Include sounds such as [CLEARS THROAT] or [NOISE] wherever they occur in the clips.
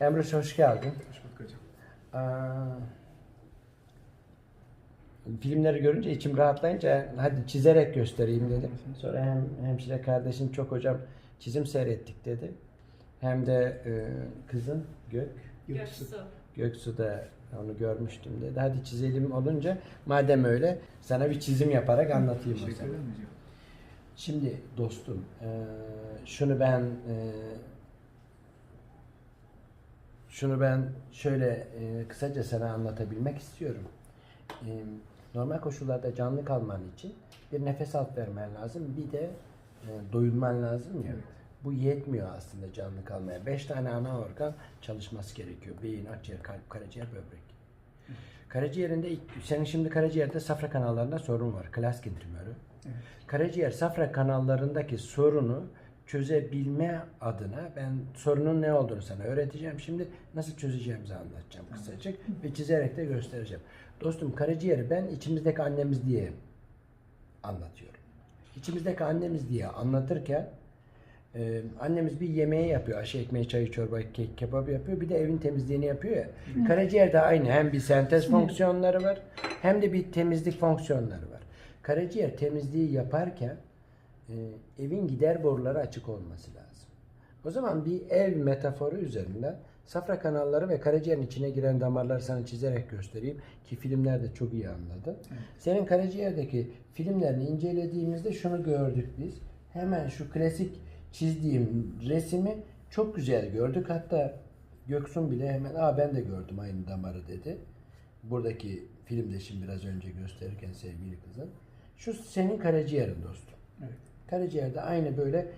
Emre hoş geldin. Hoş bulduk hocam. Filmleri görünce içim rahatlayınca hadi çizerek göstereyim dedim. Sonra hem hemşire kardeşim çok hocam çizim seyrettik dedi. Hem de e, kızın Gök, Göksu. Göksu da onu görmüştüm dedi. Hadi çizelim olunca madem öyle sana bir çizim yaparak anlatayım teşekkür zaman. ederim hocam. Şimdi dostum, eee, şunu ben eee, şunu ben şöyle eee, kısaca sana anlatabilmek istiyorum. Eee, normal koşullarda canlı kalman için bir nefes alıp vermen lazım, bir de eee, doyulman lazım ya. Evet. Bu yetmiyor aslında canlı kalmaya. Beş tane ana organ çalışması gerekiyor. Beyin, akciğer, kalp, karaciğer, böbrek. Karaciğerinde, senin şimdi karaciğerde safra kanallarında sorun var. Klaskin tümörü. Evet. Karaciğer safra kanallarındaki sorunu çözebilme adına ben sorunun ne olduğunu sana öğreteceğim. Şimdi nasıl çözeceğimizi anlatacağım kısacık ve çizerek de göstereceğim. Dostum karaciğeri ben içimizdeki annemiz diye anlatıyorum. İçimizdeki annemiz diye anlatırken e, annemiz bir yemeği yapıyor. Aşı ekmeği, çayı, çorba, kek, kebap yapıyor. Bir de evin temizliğini yapıyor ya. Karaciğer de aynı. Hem bir sentez fonksiyonları var hem de bir temizlik fonksiyonları var. Karaciğer temizliği yaparken e, evin gider boruları açık olması lazım. O zaman bir ev metaforu üzerinden safra kanalları ve karaciğerin içine giren damarları sana çizerek göstereyim ki filmlerde çok iyi anladın. Senin karaciğerdeki filmlerini incelediğimizde şunu gördük biz. Hemen şu klasik çizdiğim resmi çok güzel gördük. Hatta Göksun bile hemen aa ben de gördüm aynı damarı dedi. Buradaki filmde şimdi biraz önce gösterirken sevgili kızım. Şu senin karaciğerin dostum. Evet. Karaciğerde aynı böyle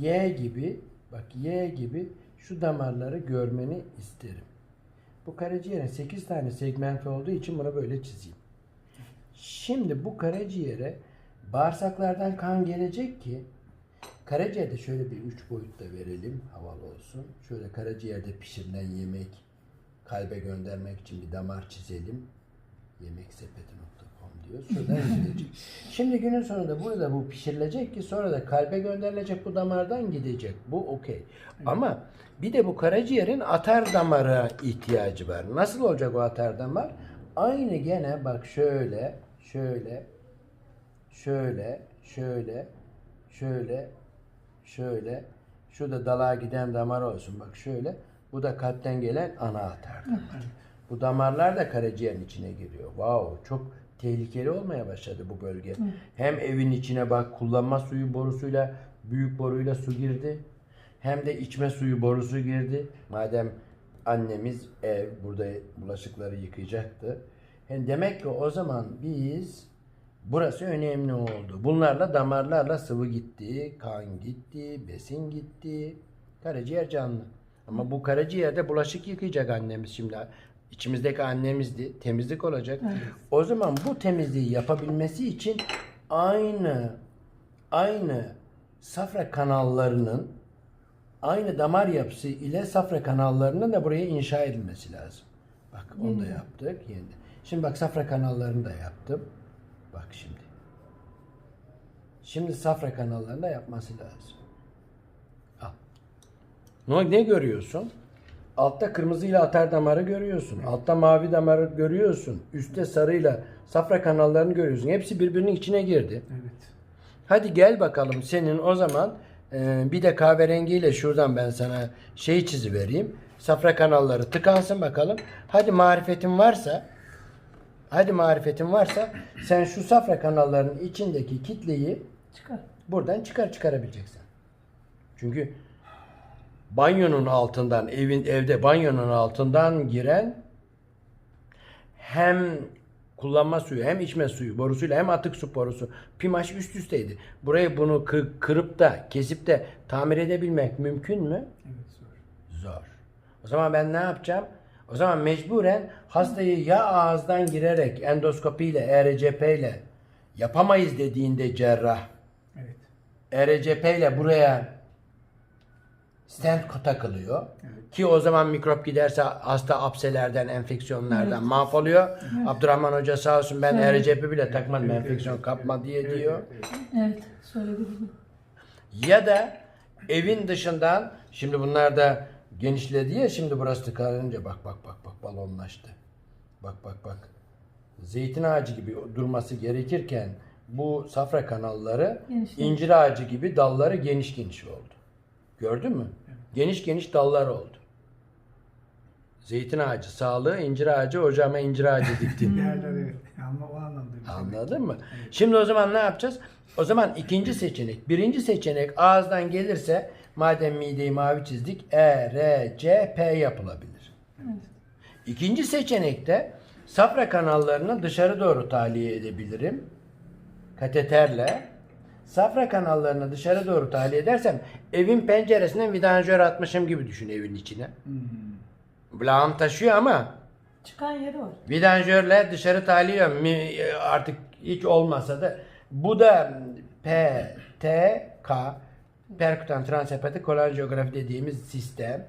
Y gibi bak Y gibi şu damarları görmeni isterim. Bu karaciğerin 8 tane segment olduğu için bunu böyle çizeyim. Şimdi bu karaciğere bağırsaklardan kan gelecek ki karaciğerde şöyle bir üç boyutta verelim havalı olsun. Şöyle karaciğerde pişirilen yemek kalbe göndermek için bir damar çizelim. Yemeksepeti.com diyor. Şuradan [LAUGHS] gidecek. Şimdi günün sonunda burada bu pişirilecek ki sonra da kalbe gönderilecek bu damardan gidecek. Bu okey. Ama bir de bu karaciğerin atar damara ihtiyacı var. Nasıl olacak o atar damar? Aynı gene bak şöyle, şöyle, şöyle, şöyle, şöyle, şöyle. Şurada dalağa giden damar olsun bak şöyle. Bu da kalpten gelen ana atar damar. Bu damarlar da karaciğerin içine giriyor. Wow, çok tehlikeli olmaya başladı bu bölge. Hem evin içine bak kullanma suyu borusuyla büyük boruyla su girdi. Hem de içme suyu borusu girdi. Madem annemiz ev burada bulaşıkları yıkayacaktı. Yani demek ki o zaman biz burası önemli oldu. Bunlarla damarlarla sıvı gitti, kan gitti, besin gitti. Karaciğer canlı. Ama bu karaciğerde bulaşık yıkayacak annemiz şimdi. İçimizdeki annemizdi. Temizlik olacak. O zaman bu temizliği yapabilmesi için aynı aynı safra kanallarının aynı damar yapısı ile safra kanallarının da buraya inşa edilmesi lazım. Bak onu da yaptık. Yeniden. Şimdi bak safra kanallarını da yaptım. Bak şimdi. Şimdi safra kanallarını da yapması lazım. Al. Ne, ne görüyorsun? Altta kırmızıyla atar damarı görüyorsun. Altta mavi damarı görüyorsun. Üstte sarıyla safra kanallarını görüyorsun. Hepsi birbirinin içine girdi. Evet. Hadi gel bakalım senin o zaman e, bir de kahverengiyle şuradan ben sana şey çizi vereyim. Safra kanalları tıkansın bakalım. Hadi marifetin varsa hadi marifetin varsa sen şu safra kanallarının içindeki kitleyi Çıkar. buradan çıkar çıkarabileceksin. Çünkü banyonun altından evin evde banyonun altından giren hem kullanma suyu hem içme suyu borusuyla hem atık su borusu pimaş üst üsteydi. Burayı bunu kı- kırıp da kesip de tamir edebilmek mümkün mü? Evet zor. Zor. O zaman ben ne yapacağım? O zaman mecburen hastayı ya ağızdan girerek endoskopiyle, ERCP ile yapamayız dediğinde cerrah Evet. ERCP ile buraya stent takılıyor. Evet. Ki o zaman mikrop giderse hasta apselerden, enfeksiyonlardan mahvoluyor. Abdurrahman Hoca sağ olsun ben ERCP bile takmadım Evet, enfeksiyon evet, kapma evet, diye evet, diyor. evet, evet. Evet. Söyledi. Ya da evin dışından şimdi bunlar da genişledi ya şimdi burası tıkanınca bak bak bak bak balonlaştı. Bak bak bak. Zeytin ağacı gibi durması gerekirken bu safra kanalları Genişledi. incir ağacı gibi dalları geniş geniş oldu. Gördün mü? Geniş geniş dallar oldu. Zeytin ağacı sağlığı, incir ağacı ocağıma incir ağacı diktim. Diğerler evet. Ama o anlamda. şey. Anladın mı? Şimdi o zaman ne yapacağız? O zaman ikinci seçenek. Birinci seçenek ağızdan gelirse madem mideyi mavi çizdik E, R, C, P yapılabilir. İkinci seçenekte safra kanallarını dışarı doğru tahliye edebilirim. Kateterle. Safra kanallarını dışarı doğru tahliye edersem evin penceresinden vidanjör atmışım gibi düşün evin içine. Blağım taşıyor ama Çıkan yeri var. Vidanjörle dışarı tahliye mi- artık hiç olmasa da bu da P, T, K perkutan transhepatik kolanjiyografi dediğimiz sistem.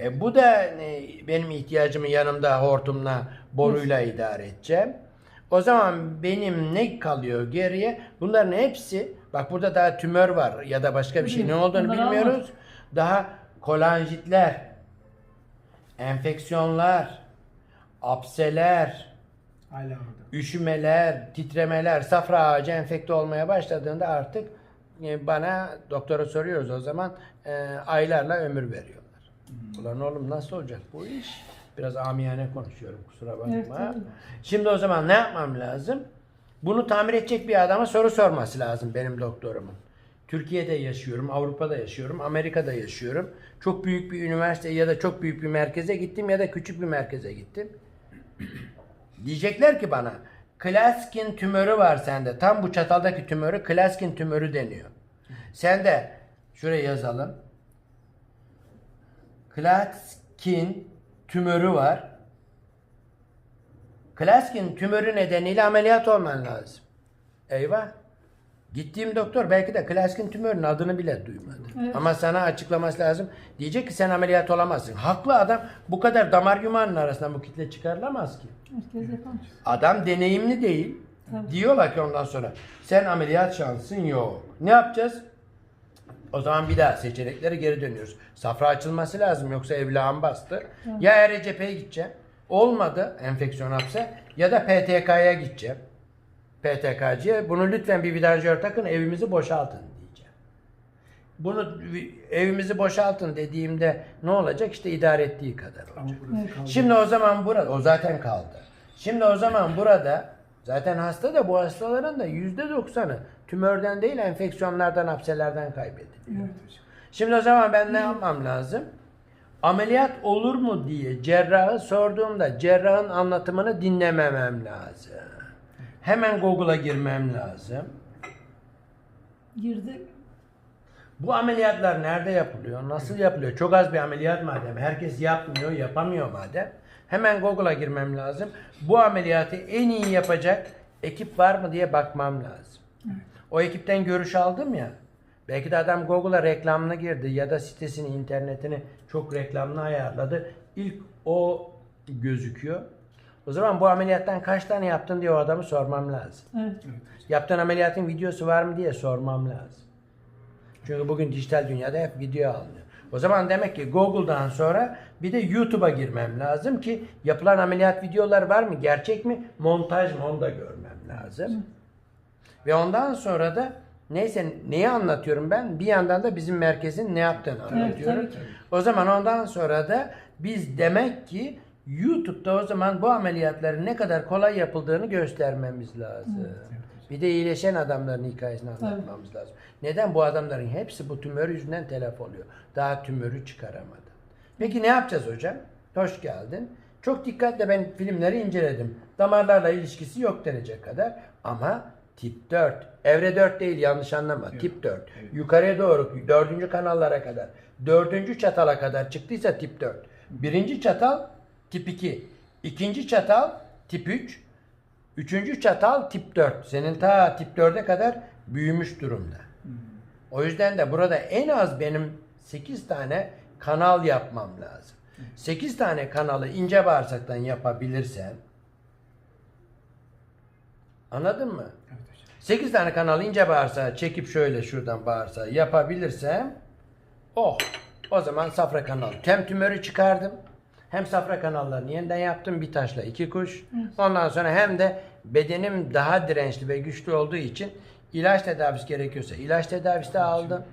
E, bu da e, benim ihtiyacımı yanımda hortumla boruyla idare edeceğim. O zaman benim ne kalıyor geriye? Bunların hepsi bak burada daha tümör var ya da başka bir şey ne olduğunu Bunları bilmiyoruz. Daha kolanjitler, enfeksiyonlar, apseler, Hala orada. üşümeler, titremeler, safra ağacı enfekte olmaya başladığında artık e, bana doktora soruyoruz o zaman e, aylarla ömür veriyorlar. Ulan oğlum nasıl olacak bu iş? Biraz amiyane konuşuyorum kusura bakma. Evet, tabii. Şimdi o zaman ne yapmam lazım? Bunu tamir edecek bir adama soru sorması lazım benim doktorumun. Türkiye'de yaşıyorum, Avrupa'da yaşıyorum, Amerika'da yaşıyorum. Çok büyük bir üniversite ya da çok büyük bir merkeze gittim ya da küçük bir merkeze gittim. [CLEARS THROAT] Diyecekler ki bana Klaskin tümörü var sende. Tam bu çataldaki tümörü Klaskin tümörü deniyor. Sende şuraya yazalım. Klaskin tümörü var. Klaskin tümörü nedeniyle ameliyat olman lazım. Eyvah. Gittiğim doktor belki de Klaskin tümörünün adını bile duymadı. Evet. Ama sana açıklaması lazım. Diyecek ki sen ameliyat olamazsın. Haklı adam bu kadar damar yumağının arasından bu kitle çıkarılamaz ki. Herkes yapamaz. Adam deneyimli değil. Tabii. Diyorlar ki ondan sonra sen ameliyat şansın yok. Ne yapacağız? O zaman bir daha seçeneklere geri dönüyoruz. Safra açılması lazım yoksa evlağım bastı. Ya RCP'ye gideceğim. Olmadı enfeksiyon hapse ya da PTK'ya gideceğim. PTK'cıya bunu lütfen bir vidanjör takın evimizi boşaltın diyeceğim. Bunu vi- evimizi boşaltın dediğimde ne olacak? İşte idare ettiği kadar olacak. Şimdi o zaman burada, o zaten kaldı. Şimdi o zaman burada zaten hasta da bu hastaların da yüzde doksanı tümörden değil enfeksiyonlardan, hapselerden kaybediliyor. Evet. Şimdi o zaman ben ne yapmam lazım? Ameliyat olur mu diye cerrahı sorduğumda cerrahın anlatımını dinlememem lazım. Hemen Google'a girmem lazım. Girdi. Bu ameliyatlar nerede yapılıyor? Nasıl yapılıyor? Çok az bir ameliyat madem. Herkes yapmıyor, yapamıyor madem. Hemen Google'a girmem lazım. Bu ameliyatı en iyi yapacak ekip var mı diye bakmam lazım. O ekipten görüş aldım ya. Belki de adam Google'a reklamını girdi ya da sitesini, internetini çok reklamlı ayarladı. İlk o gözüküyor. O zaman bu ameliyattan kaç tane yaptın diye o adamı sormam lazım. Evet. Yaptığın ameliyatın videosu var mı diye sormam lazım. Çünkü bugün dijital dünyada hep video alınıyor. O zaman demek ki Google'dan sonra bir de YouTube'a girmem lazım ki yapılan ameliyat videoları var mı? Gerçek mi? Montaj mı? Onu da görmem lazım. Ve ondan sonra da neyse neyi anlatıyorum ben? Bir yandan da bizim merkezin ne yaptığını anlatıyorum. ki. O zaman ondan sonra da biz demek ki YouTube'da o zaman bu ameliyatların ne kadar kolay yapıldığını göstermemiz lazım. Bir de iyileşen adamların hikayesini anlatmamız lazım. Neden bu adamların hepsi bu tümör yüzünden telef oluyor? Daha tümörü çıkaramadı. Peki ne yapacağız hocam? Hoş geldin. Çok dikkatle ben filmleri inceledim. Damarlarla ilişkisi yok denecek kadar. Ama tip 4. Evre 4 değil yanlış anlama. Tip 4. Yukarıya doğru dördüncü kanallara kadar. Dördüncü çatala kadar çıktıysa tip 4. Birinci çatal tip 2. İkinci çatal tip 3. Üçüncü çatal tip 4. Senin ta tip 4'e kadar büyümüş durumda. O yüzden de burada en az benim 8 tane kanal yapmam lazım. 8 tane kanalı ince bağırsaktan yapabilirsem anladın mı? Evet hocam. 8 tane kanalı ince bağırsağı çekip şöyle şuradan bağırsağı yapabilirsem oh O zaman safra kanal. Hem tümörü çıkardım. Hem safra kanallarını yeniden yaptım. Bir taşla iki kuş. Ondan sonra hem de bedenim daha dirençli ve güçlü olduğu için ilaç tedavisi gerekiyorsa ilaç tedavisi de aldım.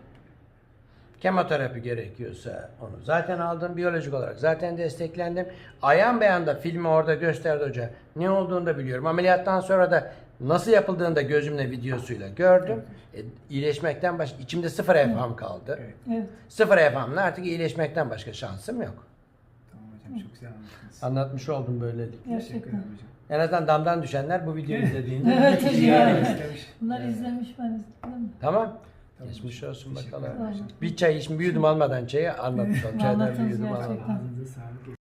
Kemoterapi gerekiyorsa onu zaten aldım. Biyolojik olarak zaten desteklendim. Ayan beyanda filmi orada gösterdi hoca. Ne olduğunu da biliyorum. Ameliyattan sonra da nasıl yapıldığını da gözümle videosuyla gördüm. E, iyileşmekten başka içimde sıfır evham kaldı. Evet. Evet. Sıfır evhamla artık iyileşmekten başka şansım yok. Tamam hocam çok güzel anlattınız. Anlatmış oldum böylelikle. Teşekkür ederim hocam. En azından damdan düşenler bu videoyu izlediğinde. Evet. İstemiş. Bunlar izlemiş ben izledim. Tamam. Tamam. Geçmiş olsun bakalım. Bir çay içim bir yudum almadan çayı anlattım. Çaydan bir Anlattınız yudum gerçekten. almadan.